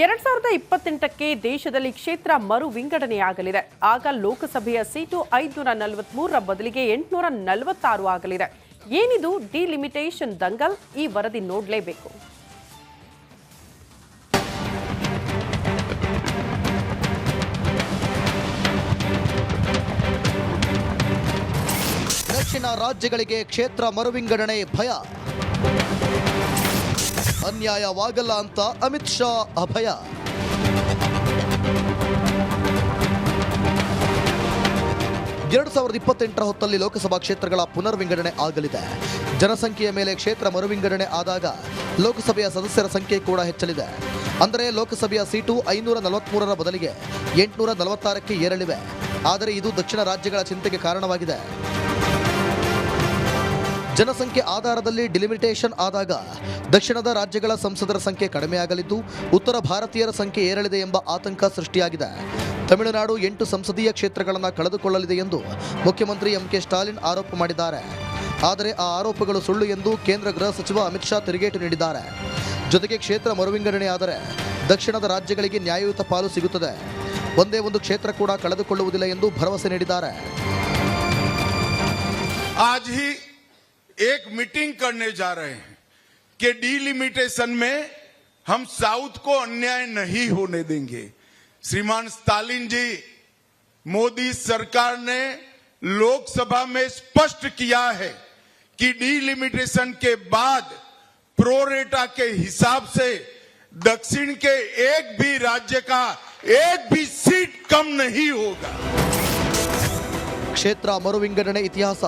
ಎರಡ್ ಸಾವಿರದ ಇಪ್ಪತ್ತೆಂಟಕ್ಕೆ ದೇಶದಲ್ಲಿ ಕ್ಷೇತ್ರ ಮರು ವಿಂಗಡಣೆಯಾಗಲಿದೆ ಆಗ ಲೋಕಸಭೆಯ ಸೀಟು ಐದುನೂರ ನಲವತ್ಮೂರರ ಬದಲಿಗೆ ಎಂಟುನೂರ ನಲವತ್ತಾರು ಆಗಲಿದೆ. ಏನಿದು ಡಿಲಿಮಿಟೇಷನ್ ದಂಗಲ್? ಈ ವರದಿ ನೋಡಲೇಬೇಕು. ದಕ್ಷಿಣ ರಾಜ್ಯಗಳಿಗೆ ಕ್ಷೇತ್ರ ಮರುವಿಂಗಡಣೆ ಭಯ. ಅನ್ಯಾಯವಾಗಲ್ಲ ಅಂತ ಅಮಿತ್ ಶಾ ಅಭಯ. ಎರಡು ಸಾವಿರದ ಇಪ್ಪತ್ತೆಂಟರ ಹೊತ್ತಲ್ಲಿ ಲೋಕಸಭಾ ಕ್ಷೇತ್ರಗಳ ಪುನರ್ವಿಂಗಡಣೆ ಆಗಲಿದೆ. ಜನಸಂಖ್ಯೆಯ ಮೇಲೆ ಕ್ಷೇತ್ರ ಮರುವಿಂಗಡಣೆ ಆದಾಗ ಲೋಕಸಭೆಯ ಸದಸ್ಯರ ಸಂಖ್ಯೆ ಕೂಡ ಹೆಚ್ಚಲಿದೆ. ಅಂದರೆ ಲೋಕಸಭೆಯ ಸೀಟು ಐನೂರ ನಲವತ್ಮೂರರ ಬದಲಿಗೆ ಎಂಟುನೂರ ನಲವತ್ತಾರಕ್ಕೆ ಏರಲಿವೆ. ಆದರೆ ಇದು ದಕ್ಷಿಣ ರಾಜ್ಯಗಳ ಚಿಂತೆಗೆ ಕಾರಣವಾಗಿದೆ. ಜನಸಂಖ್ಯೆ ಆಧಾರದಲ್ಲಿ ಡಿಲಿಮಿಟೇಷನ್ ಆದಾಗ ದಕ್ಷಿಣದ ರಾಜ್ಯಗಳ ಸಂಸದರ ಸಂಖ್ಯೆ ಕಡಿಮೆಯಾಗಲಿದ್ದು, ಉತ್ತರ ಭಾರತೀಯರ ಸಂಖ್ಯೆ ಏರಲಿದೆ ಎಂಬ ಆತಂಕ ಸೃಷ್ಟಿಯಾಗಿದೆ. ತಮಿಳುನಾಡು ಎಂಟು ಸಂಸದೀಯ ಕ್ಷೇತ್ರಗಳನ್ನು ಕಳೆದುಕೊಳ್ಳಲಿದೆ ಎಂದು ಮುಖ್ಯಮಂತ್ರಿ ಎಂಕೆ ಸ್ಟಾಲಿನ್ ಆರೋಪ ಮಾಡಿದ್ದಾರೆ. ಆದರೆ ಆ ಆರೋಪಗಳು ಸುಳ್ಳು ಎಂದು ಕೇಂದ್ರ ಗೃಹ ಸಚಿವ ಅಮಿತ್ ಶಾ ತಿರುಗೇಟು ನೀಡಿದ್ದಾರೆ. ಜೊತೆಗೆ ಕ್ಷೇತ್ರ ಮರುವಿಂಗಡಣೆಯಾದರೆ ದಕ್ಷಿಣದ ರಾಜ್ಯಗಳಿಗೆ ನ್ಯಾಯಯುತ ಪಾಲು ಸಿಗುತ್ತದೆ. ಒಂದೇ ಒಂದು ಕ್ಷೇತ್ರ ಕೂಡ ಕಳೆದುಕೊಳ್ಳುವುದಿಲ್ಲ ಎಂದು ಭರವಸೆ ನೀಡಿದ್ದಾರೆ. एक मीटिंग करने जा रहे हैं कि डीलिमिटेशन में हम साउथ को अन्याय नहीं होने देंगे श्रीमान स्टालिन जी मोदी सरकार ने लोकसभा में स्पष्ट किया है कि डीलिमिटेशन के बाद प्रोरेटा के हिसाब से दक्षिण के एक भी राज्य का एक भी सीट कम नहीं होगा ಕ್ಷೇತ್ರ ಮರುವಿಂಗಡಣೆ ಇತಿಹಾಸ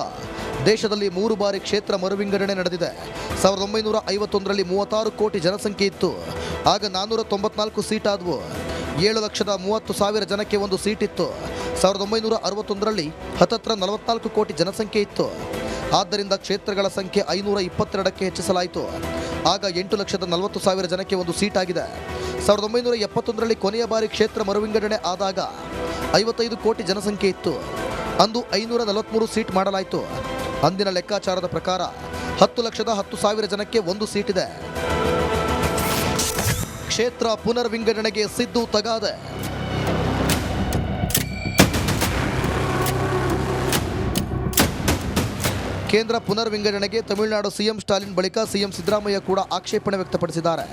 ದೇಶದಲ್ಲಿ ಮೂರು ಬಾರಿ ಕ್ಷೇತ್ರ ಮರುವಿಂಗಡಣೆ ನಡೆದಿದೆ. ಸಾವಿರದ ಒಂಬೈನೂರ ಐವತ್ತೊಂದರಲ್ಲಿ ಮೂವತ್ತಾರು ಕೋಟಿ ಜನಸಂಖ್ಯೆ ಇತ್ತು. ಆಗ ನಾನ್ನೂರ ತೊಂಬತ್ನಾಲ್ಕು ಸೀಟ್ ಆದವು. ಏಳು ಲಕ್ಷದ ಮೂವತ್ತು ಸಾವಿರ ಜನಕ್ಕೆ ಒಂದು ಸೀಟ್ ಇತ್ತು. ಸಾವಿರದ ಒಂಬೈನೂರ ಅರವತ್ತೊಂದರಲ್ಲಿ ಹತ್ತತ್ರ ನಲವತ್ನಾಲ್ಕು ಕೋಟಿ ಜನಸಂಖ್ಯೆ ಇತ್ತು. ಆದ್ದರಿಂದ ಕ್ಷೇತ್ರಗಳ ಸಂಖ್ಯೆ ಐನೂರ ಇಪ್ಪತ್ತೆರಡಕ್ಕೆ ಹೆಚ್ಚಿಸಲಾಯಿತು. ಆಗ ಎಂಟು ಲಕ್ಷದ ನಲವತ್ತು ಸಾವಿರ ಜನಕ್ಕೆ ಒಂದು ಸೀಟ್ ಆಗಿದೆ. ಸಾವಿರದ ಒಂಬೈನೂರ ಎಪ್ಪತ್ತೊಂದರಲ್ಲಿ ಕೊನೆಯ ಬಾರಿ ಕ್ಷೇತ್ರ ಮರುವಿಂಗಡಣೆ ಆದಾಗ ಐವತ್ತೈದು ಕೋಟಿ ಜನಸಂಖ್ಯೆ ಇತ್ತು. ಅಂದು ಐನೂರ ನಲವತ್ಮೂರು ಸೀಟ್ ಮಾಡಲಾಯಿತು. ಅಂದಿನ ಲೆಕ್ಕಾಚಾರದ ಪ್ರಕಾರ ಹತ್ತು ಲಕ್ಷದ ಹತ್ತು ಸಾವಿರ ಜನಕ್ಕೆ ಒಂದು ಸೀಟಿದೆ ಕ್ಷೇತ್ರ ಪುನರ್ವಿಂಗಡಣೆಗೆ ಸಿದ್ದು ತಗಾದೆ. ಕೇಂದ್ರ ಪುನರ್ವಿಂಗಡಣೆಗೆ ತಮಿಳುನಾಡು ಸಿಎಂ ಸ್ಟಾಲಿನ್ ಬಳಿಕ ಸಿಎಂ ಸಿದ್ದರಾಮಯ್ಯ ಕೂಡ ಆಕ್ಷೇಪಣೆ ವ್ಯಕ್ತಪಡಿಸಿದ್ದಾರೆ.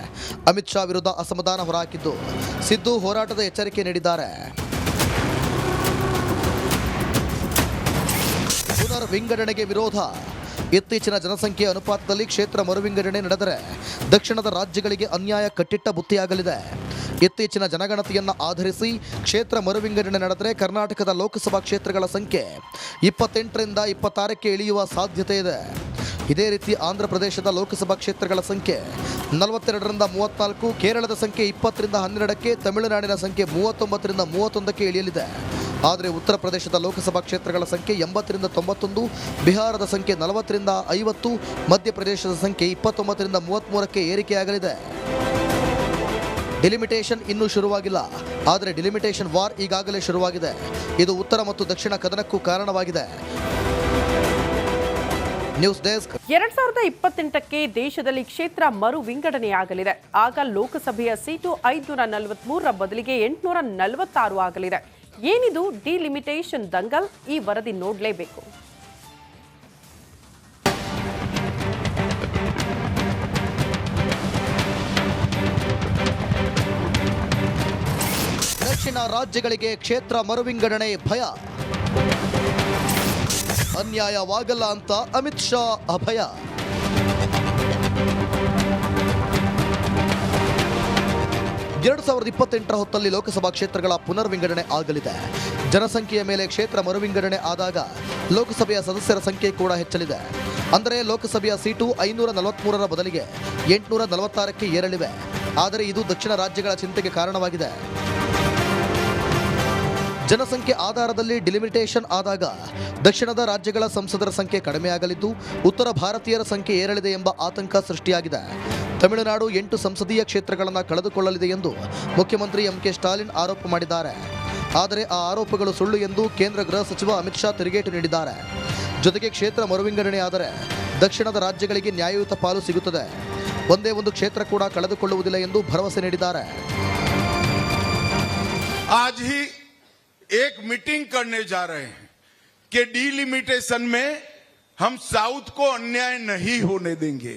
ಅಮಿತ್ ಶಾ ವಿರುದ್ಧ ಅಸಮಾಧಾನ ಹೊರಹಾಕಿದ್ದು ಸಿದ್ದು ಹೋರಾಟದ ಎಚ್ಚರಿಕೆ ನೀಡಿದ್ದಾರೆ. ಪುನರ್ ವಿಂಗಡಣೆಗೆ ವಿರೋಧ. ಇತ್ತೀಚಿನ ಜನಸಂಖ್ಯೆ ಅನುಪಾತದಲ್ಲಿ ಕ್ಷೇತ್ರ ಮರುವಿಂಗಡಣೆ ನಡೆದರೆ ದಕ್ಷಿಣದ ರಾಜ್ಯಗಳಿಗೆ ಅನ್ಯಾಯ ಕಟ್ಟಿಟ್ಟ ಬುತ್ತಿಯಾಗಲಿದೆ. ಇತ್ತೀಚಿನ ಜನಗಣತಿಯನ್ನು ಆಧರಿಸಿ ಕ್ಷೇತ್ರ ಮರುವಿಂಗಡಣೆ ನಡೆದರೆ ಕರ್ನಾಟಕದ ಲೋಕಸಭಾ ಕ್ಷೇತ್ರಗಳ ಸಂಖ್ಯೆ ಇಪ್ಪತ್ತೆಂಟರಿಂದ ಇಪ್ಪತ್ತಾರಕ್ಕೆ ಇಳಿಯುವ ಸಾಧ್ಯತೆ ಇದೆ. ಇದೇ ರೀತಿ ಆಂಧ್ರ ಪ್ರದೇಶದ ಲೋಕಸಭಾ ಕ್ಷೇತ್ರಗಳ ಸಂಖ್ಯೆ ನಲವತ್ತೆರಡರಿಂದ ಮೂವತ್ನಾಲ್ಕು, ಕೇರಳದ ಸಂಖ್ಯೆ ಇಪ್ಪತ್ತರಿಂದ ಹನ್ನೆರಡಕ್ಕೆ, ತಮಿಳುನಾಡಿನ ಸಂಖ್ಯೆ ಮೂವತ್ತೊಂಬತ್ತರಿಂದ ಮೂವತ್ತೊಂದಕ್ಕೆ ಇಳಿಯಲಿದೆ. ಆದರೆ ಉತ್ತರ ಪ್ರದೇಶದ ಲೋಕಸಭಾ ಕ್ಷೇತ್ರಗಳ ಸಂಖ್ಯೆ ಎಂಬತ್ತರಿಂದ ತೊಂಬತ್ತೊಂದು, ಬಿಹಾರದ ಸಂಖ್ಯೆ ನಲವತ್ತರಿಂದ ಐವತ್ತು, ಮಧ್ಯಪ್ರದೇಶದ ಸಂಖ್ಯೆ ಇಪ್ಪತ್ತೊಂಬತ್ತರಿಂದ ಮೂವತ್ತ್ಮೂರಕ್ಕೆ ಏರಿಕೆಯಾಗಲಿದೆ. ಡಿಲಿಮಿಟೇಷನ್ ಇನ್ನೂ ಶುರುವಾಗಿಲ್ಲ. ಆದರೆ ಡಿಲಿಮಿಟೇಷನ್ ವಾರ್ ಈಗಾಗಲೇ ಶುರುವಾಗಿದೆ. ಇದು ಉತ್ತರ ಮತ್ತು ದಕ್ಷಿಣ ಕದನಕ್ಕೂ ಕಾರಣವಾಗಿದೆ. News desk. ಎರಡ್ ಸಾವಿರದ ಇಪ್ಪತ್ತೆಂಟಕ್ಕೆ ದೇಶದಲ್ಲಿ ಕ್ಷೇತ್ರ ಮರು ವಿಂಗಡಣೆಯಾಗಲಿದೆ ಆಗ ಲೋಕಸಭೆಯ ಸೀಟು ಐದುನೂರ ನಲವತ್ಮೂರರ ಬದಲಿಗೆ ಎಂಟುನೂರ ನಲವತ್ತಾರು ಆಗಲಿದೆ. ಏನಿದು ಡಿಲಿಮಿಟೇಷನ್ ದಂಗಲ್? ಈ ವರದಿ ನೋಡಲೇಬೇಕು. ದಕ್ಷಿಣ ರಾಜ್ಯಗಳಿಗೆ ಕ್ಷೇತ್ರ ಮರುವಿಂಗಡಣೆ ಭಯ. ಅನ್ಯಾಯವಾಗಲ್ಲ ಅಂತ ಅಮಿತ್ ಶಾ ಅಭಯ. ಎರಡು ಸಾವಿರದ ಇಪ್ಪತ್ತೆಂಟರ ಹೊತ್ತಲ್ಲಿ ಲೋಕಸಭಾ ಕ್ಷೇತ್ರಗಳ ಪುನರ್ವಿಂಗಡಣೆ ಆಗಲಿದೆ. ಜನಸಂಖ್ಯೆಯ ಮೇಲೆ ಕ್ಷೇತ್ರ ಮರುವಿಂಗಡಣೆ ಆದಾಗ ಲೋಕಸಭೆಯ ಸದಸ್ಯರ ಸಂಖ್ಯೆ ಕೂಡ ಹೆಚ್ಚಲಿದೆ. ಅಂದರೆ ಲೋಕಸಭೆಯ ಸೀಟು ಐನೂರ ನಲವತ್ಮೂರರ ಬದಲಿಗೆ ಎಂಟುನೂರ ನಲವತ್ತಾರಕ್ಕೆ ಏರಲಿವೆ. ಆದರೆ ಇದು ದಕ್ಷಿಣ ರಾಜ್ಯಗಳ ಚಿಂತೆಗೆ ಕಾರಣವಾಗಿದೆ. ಜನಸಂಖ್ಯೆ ಆಧಾರದಲ್ಲಿ ಡಿಲಿಮಿಟೇಷನ್ ಆದಾಗ ದಕ್ಷಿಣದ ರಾಜ್ಯಗಳ ಸಂಸದರ ಸಂಖ್ಯೆ ಕಡಿಮೆಯಾಗಲಿದ್ದು, ಉತ್ತರ ಭಾರತೀಯರ ಸಂಖ್ಯೆ ಏರಲಿದೆ ಎಂಬ ಆತಂಕ ಸೃಷ್ಟಿಯಾಗಿದೆ. ತಮಿಳುನಾಡು ಎಂಟು ಸಂಸದೀಯ ಕ್ಷೇತ್ರಗಳನ್ನು ಕಳೆದುಕೊಳ್ಳಲಿದೆ ಎಂದು ಮುಖ್ಯಮಂತ್ರಿ ಎಂ ಕೆ ಸ್ಟಾಲಿನ್ ಆರೋಪ ಮಾಡಿದ್ದಾರೆ ಆದರೆ ಆ ಆರೋಪಗಳು ಸುಳ್ಳು ಎಂದು ಕೇಂದ್ರ ಗೃಹ ಸಚಿವ ಅಮಿತ್ ಶಾ ತಿರುಗೇಟು ನೀಡಿದ್ದಾರೆ ಜೊತೆಗೆ ಕ್ಷೇತ್ರ ಮರುವಿಂಗಡಣೆ ಆದರೆ ದಕ್ಷಿಣದ ರಾಜ್ಯಗಳಿಗೆ ನ್ಯಾಯಯುತ ಪಾಲು ಸಿಗುತ್ತದೆ ಒಂದೇ ಒಂದು ಕ್ಷೇತ್ರ ಕೂಡ ಕಳೆದುಕೊಳ್ಳುವುದಿಲ್ಲ ಎಂದು ಭರವಸೆ ನೀಡಿದ್ದಾರೆ आज ही एक मीटिंग करने जा रहे हैं कि डीलिमिटेशन में हम साउथ को अन्याय नहीं होने देंगे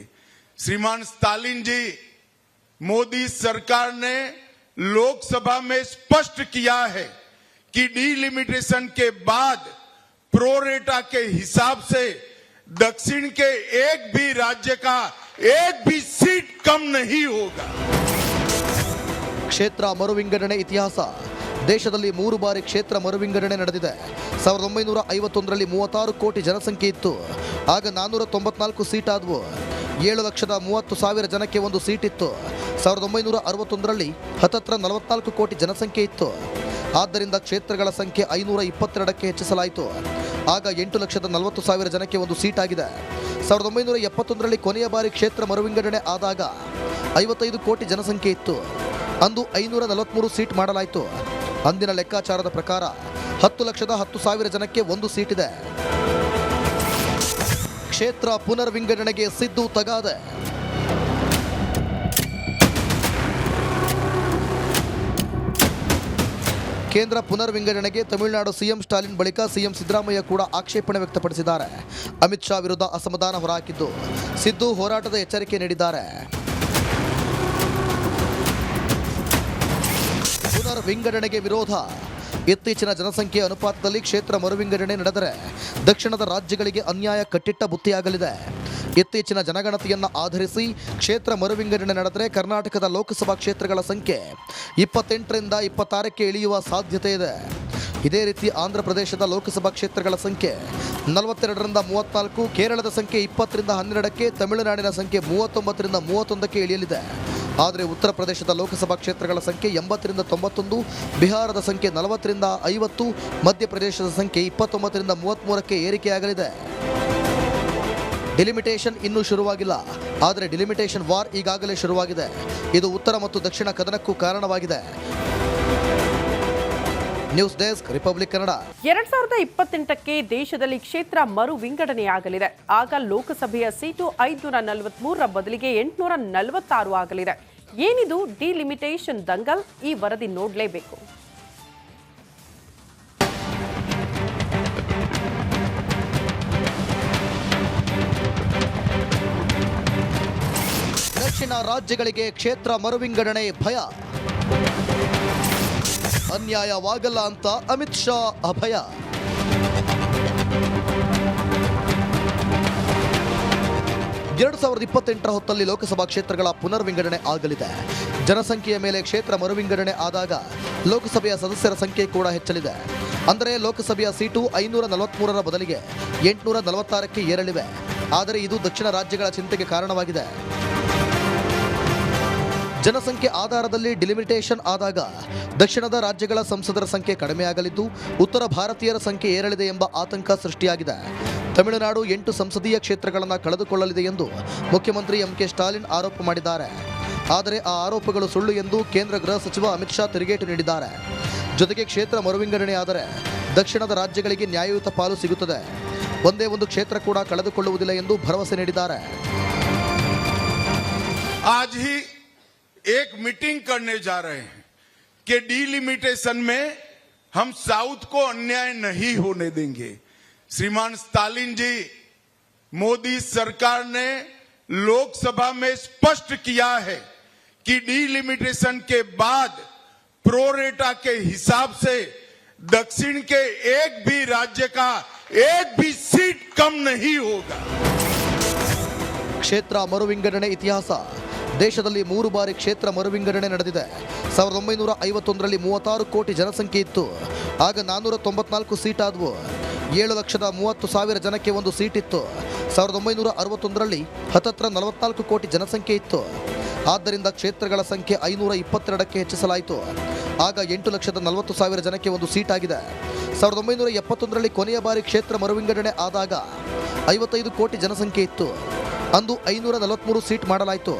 श्रीमान स्टालिन जी मोदी सरकार ने लोकसभा में स्पष्ट किया है कि डीलिमिटेशन के बाद प्रोरेटा के हिसाब से दक्षिण के एक भी राज्य का एक भी सीट कम नहीं होगा ಕ್ಷೇತ್ರ ಮರುವಿಂಗಡಣೆ ಇತಿಹಾಸ ದೇಶದಲ್ಲಿ ಮೂರು ಬಾರಿ ಕ್ಷೇತ್ರ ಮರುವಿಂಗಡಣೆ ನಡೆದಿದೆ ಸಾವಿರದ ಒಂಬೈನೂರ ಐವತ್ತೊಂದರಲ್ಲಿ ಮೂವತ್ತಾರು ಕೋಟಿ ಜನಸಂಖ್ಯೆ ಇತ್ತು ಆಗ ನಾನ್ನೂರ ತೊಂಬತ್ನಾಲ್ಕು ಸೀಟ್ ಆದವು ಏಳು ಲಕ್ಷದ ಮೂವತ್ತು ಸಾವಿರ ಜನಕ್ಕೆ ಒಂದು ಸೀಟ್ ಇತ್ತು ಸಾವಿರದ ಒಂಬೈನೂರ ಅರವತ್ತೊಂದರಲ್ಲಿ ಹತ್ತತ್ರ ನಲವತ್ನಾಲ್ಕು ಕೋಟಿ ಜನಸಂಖ್ಯೆ ಇತ್ತು. ಆದ್ದರಿಂದ ಕ್ಷೇತ್ರಗಳ ಸಂಖ್ಯೆ ಐನೂರ ಇಪ್ಪತ್ತೆರಡಕ್ಕೆ ಹೆಚ್ಚಿಸಲಾಯಿತು. ಆಗ ಎಂಟು ಲಕ್ಷದ ನಲವತ್ತು ಸಾವಿರ ಜನಕ್ಕೆ ಒಂದು ಸೀಟ್ ಆಗಿದೆ ಸಾವಿರದ ಒಂಬೈನೂರ ಎಪ್ಪತ್ತೊಂದರಲ್ಲಿ ಕೊನೆಯ ಬಾರಿ ಕ್ಷೇತ್ರ ಮರುವಿಂಗಡಣೆ ಆದಾಗ ಐವತ್ತೈದು ಕೋಟಿ ಜನಸಂಖ್ಯೆ ಇತ್ತು. ಅಂದು ಐನೂರ ನಲವತ್ತ್ಮೂರು ಸೀಟ್ ಮಾಡಲಾಯಿತು. ಅಂದಿನ ಲೆಕ್ಕಾಚಾರದ ಪ್ರಕಾರ ಹತ್ತು ಲಕ್ಷದ ಹತ್ತು ಸಾವಿರ ಜನಕ್ಕೆ ಒಂದು ಸೀಟ್ ಇದೆ ಕ್ಷೇತ್ರ ಪುನರ್ವಿಂಗಡಣೆಗೆ ಸಿದ್ದು ತಗಾದೆ. ಕೇಂದ್ರ ಪುನರ್ವಿಂಗಡಣೆಗೆ ತಮಿಳುನಾಡು ಸಿಎಂ ಸ್ಟಾಲಿನ್ ಬಳಿಕ ಸಿಎಂ ಸಿದ್ದರಾಮಯ್ಯ ಕೂಡ ಆಕ್ಷೇಪಣೆ ವ್ಯಕ್ತಪಡಿಸಿದ್ದಾರೆ. ಅಮಿತ್ ಶಾ ವಿರುದ್ಧ ಅಸಮಾಧಾನ ಹೊರಹಾಕಿದ್ದು ಸಿದ್ದು ಹೋರಾಟದ ಎಚ್ಚರಿಕೆ ನೀಡಿದ್ದಾರೆ. ಪುನರ್ವಿಂಗಡಣೆಗೆ ವಿರೋಧ ಇತ್ತೀಚಿನ ಜನಸಂಖ್ಯೆ ಅನುಪಾತದಲ್ಲಿ ಕ್ಷೇತ್ರ ಮರುವಿಂಗಡಣೆ ನಡೆದರೆ ದಕ್ಷಿಣದ ರಾಜ್ಯಗಳಿಗೆ ಅನ್ಯಾಯ ಕಟ್ಟಿಟ್ಟ ಬುತ್ತಿಯಾಗಲಿದೆ. ಇತ್ತೀಚಿನ ಜನಗಣತಿಯನ್ನು ಆಧರಿಸಿ ಕ್ಷೇತ್ರ ಮರುವಿಂಗಡಣೆ ನಡೆದರೆ ಕರ್ನಾಟಕದ ಲೋಕಸಭಾ ಕ್ಷೇತ್ರಗಳ ಸಂಖ್ಯೆ ಇಪ್ಪತ್ತೆಂಟರಿಂದ ಇಪ್ಪತ್ತಾರಕ್ಕೆ ಇಳಿಯುವ ಸಾಧ್ಯತೆ ಇದೆ. ಇದೇ ರೀತಿ ಆಂಧ್ರ ಪ್ರದೇಶದ ಲೋಕಸಭಾ ಕ್ಷೇತ್ರಗಳ ಸಂಖ್ಯೆ ನಲವತ್ತೆರಡರಿಂದ ಮೂವತ್ನಾಲ್ಕು, ಕೇರಳದ ಸಂಖ್ಯೆ ಇಪ್ಪತ್ತರಿಂದ ಹನ್ನೆರಡಕ್ಕೆ, ತಮಿಳುನಾಡಿನ ಸಂಖ್ಯೆ ಮೂವತ್ತೊಂಬತ್ತರಿಂದ ಮೂವತ್ತೊಂದಕ್ಕೆ ಇಳಿಯಲಿದೆ. ಆದರೆ ಉತ್ತರ ಪ್ರದೇಶದ ಲೋಕಸಭಾ ಕ್ಷೇತ್ರಗಳ ಸಂಖ್ಯೆ ಎಂಬತ್ತರಿಂದ ತೊಂಬತ್ತೊಂದು, ಬಿಹಾರದ ಸಂಖ್ಯೆ ನಲವತ್ತರಿಂದ ಐವತ್ತು, ಮಧ್ಯಪ್ರದೇಶದ ಸಂಖ್ಯೆ ಇಪ್ಪತ್ತೊಂಬತ್ತರಿಂದ ಮೂವತ್ತ್ಮೂರಕ್ಕೆ ಏರಿಕೆಯಾಗಲಿದೆ. ಡಿಲಿಮಿಟೇಷನ್ ಇನ್ನೂ ಶುರುವಾಗಿಲ್ಲ. ಆದರೆ ಡಿಲಿಮಿಟೇಷನ್ ವಾರ್ ಈಗಾಗಲೇ ಶುರುವಾಗಿದೆ. ಇದು ಉತ್ತರ ಮತ್ತು ದಕ್ಷಿಣ ಕದನಕ್ಕೂ ಕಾರಣವಾಗಿದೆ. News desk Republic Kannada. ಎರಡ್ ಸಾವಿರದ ಇಪ್ಪತ್ತೆಂಟಕ್ಕೆ ದೇಶದಲ್ಲಿ ಕ್ಷೇತ್ರ ಮರು ವಿಂಗಡಣೆಯಾಗಲಿದೆ ಆಗ ಲೋಕಸಭೆಯ ಸೀಟು ಐದುನೂರ ನಲವತ್ಮೂರರ ಬದಲಿಗೆ ಎಂಟುನೂರ ನಲವತ್ತಾರು ಆಗಲಿದೆ. ಏನಿದು ಡಿಲಿಮಿಟೇಷನ್ ದಂಗಲ್? ಈ ವರದಿ ನೋಡಲೇಬೇಕು. ದಕ್ಷಿಣ ರಾಜ್ಯಗಳಿಗೆ ಕ್ಷೇತ್ರ ಮರುವಿಂಗಡಣೆ ಭಯ. ಅನ್ಯಾಯವಾಗಲ್ಲ ಅಂತ ಅಮಿತ್ ಶಾ ಅಭಯ. ಎರಡು ಸಾವಿರದ ಇಪ್ಪತ್ತೆಂಟರ ಹೊತ್ತಲ್ಲಿ ಲೋಕಸಭಾ ಕ್ಷೇತ್ರಗಳ ಪುನರ್ವಿಂಗಡಣೆ ಆಗಲಿದೆ. ಜನಸಂಖ್ಯೆಯ ಮೇಲೆ ಕ್ಷೇತ್ರ ಮರುವಿಂಗಡಣೆ ಆದಾಗ ಲೋಕಸಭೆಯ ಸದಸ್ಯರ ಸಂಖ್ಯೆ ಕೂಡ ಹೆಚ್ಚಲಿದೆ. ಅಂದರೆ ಲೋಕಸಭೆಯ ಸೀಟು ಐನೂರ ನಲವತ್ಮೂರರ ಬದಲಿಗೆ ಎಂಟುನೂರ ನಲವತ್ತಾರಕ್ಕೆ ಏರಲಿವೆ. ಆದರೆ ಇದು ದಕ್ಷಿಣ ರಾಜ್ಯಗಳ ಚಿಂತೆಗೆ ಕಾರಣವಾಗಿದೆ. ಜನಸಂಖ್ಯೆ ಆಧಾರದಲ್ಲಿ ಡಿಲಿಮಿಟೇಷನ್ ಆದಾಗ ದಕ್ಷಿಣದ ರಾಜ್ಯಗಳ ಸಂಸದರ ಸಂಖ್ಯೆ ಕಡಿಮೆಯಾಗಲಿದ್ದು, ಉತ್ತರ ಭಾರತೀಯರ ಸಂಖ್ಯೆ ಏರಲಿದೆ ಎಂಬ ಆತಂಕ ಸೃಷ್ಟಿಯಾಗಿದೆ. ತಮಿಳುನಾಡು ಎಂಟು ಸಂಸದೀಯ ಕ್ಷೇತ್ರಗಳನ್ನು ಕಳೆದುಕೊಳ್ಳಲಿದೆ ಎಂದು ಮುಖ್ಯಮಂತ್ರಿ ಎಂ ಕೆ ಸ್ಟಾಲಿನ್ ಆರೋಪ ಮಾಡಿದ್ದಾರೆ. ಆದರೆ ಆ ಆರೋಪಗಳು ಸುಳ್ಳು ಎಂದು ಕೇಂದ್ರ ಗೃಹ ಸಚಿವ ಅಮಿತ್ ಶಾ ತಿರುಗೇಟು ನೀಡಿದ್ದಾರೆ. ಜೊತೆಗೆ ಕ್ಷೇತ್ರ ಮರುವಿಂಗಡಣೆಯಾದರೆ ದಕ್ಷಿಣದ ರಾಜ್ಯಗಳಿಗೆ ನ್ಯಾಯಯುತ ಪಾಲು ಸಿಗುತ್ತದೆ. ಒಂದೇ ಒಂದು ಕ್ಷೇತ್ರ ಕೂಡ ಕಳೆದುಕೊಳ್ಳುವುದಿಲ್ಲ ಎಂದು ಭರವಸೆ ನೀಡಿದ್ದಾರೆ. एक मीटिंग करने जा रहे हैं कि डीलिमिटेशन में हम साउथ को अन्याय नहीं होने देंगे श्रीमान स्टालिन जी मोदी सरकार ने लोकसभा में स्पष्ट किया है कि डीलिमिटेशन के बाद प्रोरेटा के हिसाब से दक्षिण के एक भी राज्य का एक भी सीट कम नहीं होगा ಕ್ಷೇತ್ರ ಮರುವಿಂಗಡಣೆ ಇತಿಹಾಸ ದೇಶದಲ್ಲಿ ಮೂರು ಬಾರಿ ಕ್ಷೇತ್ರ ಮರುವಿಂಗಡಣೆ ನಡೆದಿದೆ. ಸಾವಿರದ ಒಂಬೈನೂರ ಐವತ್ತೊಂದರಲ್ಲಿ ಮೂವತ್ತಾರು ಕೋಟಿ ಜನಸಂಖ್ಯೆ ಇತ್ತು. ಆಗ ನಾನ್ನೂರ ತೊಂಬತ್ನಾಲ್ಕು ಸೀಟ್ ಆದವು. ಏಳು ಲಕ್ಷದ ಮೂವತ್ತು ಸಾವಿರ ಜನಕ್ಕೆ ಒಂದು ಸೀಟ್ ಇತ್ತು. ಸಾವಿರದ ಒಂಬೈನೂರ ಅರವತ್ತೊಂದರಲ್ಲಿ ಹತ್ತತ್ರ ನಲವತ್ನಾಲ್ಕು ಕೋಟಿ ಜನಸಂಖ್ಯೆ ಇತ್ತು. ಆದ್ದರಿಂದ ಕ್ಷೇತ್ರಗಳ ಸಂಖ್ಯೆ ಐನೂರ ಇಪ್ಪತ್ತೆರಡಕ್ಕೆ ಹೆಚ್ಚಿಸಲಾಯಿತು. ಆಗ ಎಂಟು ಲಕ್ಷದ ನಲವತ್ತು ಸಾವಿರ ಜನಕ್ಕೆ ಒಂದು ಸೀಟ್ ಆಗಿದೆ. ಸಾವಿರದ ಒಂಬೈನೂರ ಎಪ್ಪತ್ತೊಂದರಲ್ಲಿ ಕೊನೆಯ ಬಾರಿ ಕ್ಷೇತ್ರ ಮರುವಿಂಗಡಣೆ ಆದಾಗ ಐವತ್ತೈದು ಕೋಟಿ ಜನಸಂಖ್ಯೆ ಇತ್ತು. ಅಂದು ಐನೂರ ನಲವತ್ತ್ಮೂರು ಸೀಟ್ ಮಾಡಲಾಯಿತು.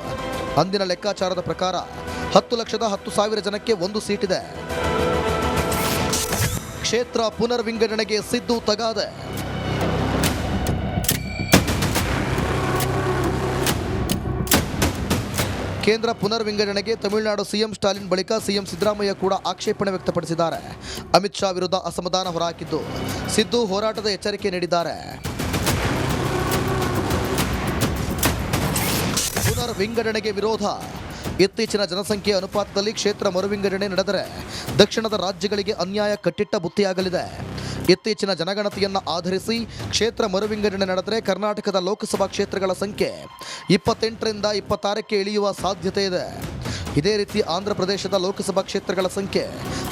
ಅಂದಿನ ಲೆಕ್ಕಾಚಾರದ ಪ್ರಕಾರ ಹತ್ತು ಲಕ್ಷದ ಹತ್ತು ಸಾವಿರ ಜನಕ್ಕೆ ಒಂದು ಸೀಟಿದೆ ಕ್ಷೇತ್ರ ಪುನರ್ವಿಂಗಡಣೆಗೆ ಸಿದ್ದು ತಗಾದೆ. ಕೇಂದ್ರ ಪುನರ್ ವಿಂಗಡಣೆಗೆ ತಮಿಳುನಾಡು ಸಿಎಂ ಸ್ಟಾಲಿನ್ ಬಳಿಕ ಸಿಎಂ ಸಿದ್ದರಾಮಯ್ಯ ಕೂಡ ಆಕ್ಷೇಪಣೆ ವ್ಯಕ್ತಪಡಿಸಿದ್ದಾರೆ. ಅಮಿತ್ ಶಾ ವಿರುದ್ಧ ಅಸಮಾಧಾನ ಹೊರಹಾಕಿದ್ದು ಸಿದ್ದು ಹೋರಾಟದ ಎಚ್ಚರಿಕೆ ನೀಡಿದ್ದಾರೆ. ವಿಂಗಡಣೆಗೆ ವಿರೋಧ. ಇತ್ತೀಚಿನ ಜನಸಂಖ್ಯೆ ಅನುಪಾತದಲ್ಲಿ ಕ್ಷೇತ್ರ ಮರುವಿಂಗಡಣೆ ನಡೆದರೆ ದಕ್ಷಿಣದ ರಾಜ್ಯಗಳಿಗೆ ಅನ್ಯಾಯ ಕಟ್ಟಿಟ್ಟ ಬುತ್ತಿಯಾಗಲಿದೆ. ಇತ್ತೀಚಿನ ಜನಗಣತಿಯನ್ನು ಆಧರಿಸಿ ಕ್ಷೇತ್ರ ಮರುವಿಂಗಡಣೆ ನಡೆದರೆ ಕರ್ನಾಟಕದ ಲೋಕಸಭಾ ಕ್ಷೇತ್ರಗಳ ಸಂಖ್ಯೆ ಇಪ್ಪತ್ತೆಂಟರಿಂದ ಇಪ್ಪತ್ತಾರಕ್ಕೆ ಇಳಿಯುವ ಸಾಧ್ಯತೆ ಇದೆ. ಇದೇ ರೀತಿ ಆಂಧ್ರ ಪ್ರದೇಶದ ಲೋಕಸಭಾ ಕ್ಷೇತ್ರಗಳ ಸಂಖ್ಯೆ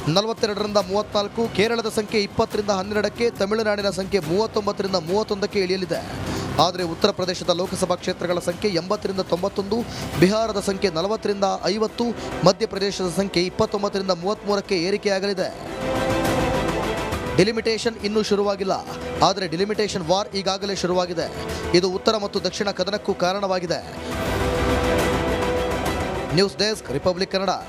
ನಲವತ್ತೆರಡರಿಂದ ಮೂವತ್ನಾಲ್ಕು, ಕೇರಳದ ಸಂಖ್ಯೆ ಇಪ್ಪತ್ತರಿಂದ ಹನ್ನೆರಡಕ್ಕೆ, ತಮಿಳುನಾಡಿನ ಸಂಖ್ಯೆ ಮೂವತ್ತೊಂಬತ್ತರಿಂದ ಮೂವತ್ತೊಂದಕ್ಕೆ ಇಳಿಯಲಿದೆ. ಆದರೆ ಉತ್ತರ ಪ್ರದೇಶದ ಲೋಕಸಭಾ ಕ್ಷೇತ್ರಗಳ ಸಂಖ್ಯೆ ಎಂಬತ್ತರಿಂದ ತೊಂಬತ್ತೊಂದು, ಬಿಹಾರದ ಸಂಖ್ಯೆ ನಲವತ್ತರಿಂದ ಐವತ್ತು, ಮಧ್ಯಪ್ರದೇಶದ ಸಂಖ್ಯೆ ಇಪ್ಪತ್ತೊಂಬತ್ತರಿಂದ ಮೂವತ್ತ್ಮೂರಕ್ಕೆ ಏರಿಕೆಯಾಗಲಿದೆ. ಡಿಲಿಮಿಟೇಷನ್ ಇನ್ನೂ ಶುರುವಾಗಿಲ್ಲ. ಆದರೆ ಡಿಲಿಮಿಟೇಷನ್ ವಾರ್ ಈಗಾಗಲೇ ಶುರುವಾಗಿದೆ. ಇದು ಉತ್ತರ ಮತ್ತು ದಕ್ಷಿಣ ಕದನಕ್ಕೂ ಕಾರಣವಾಗಿದೆ. News desk Republic Kannada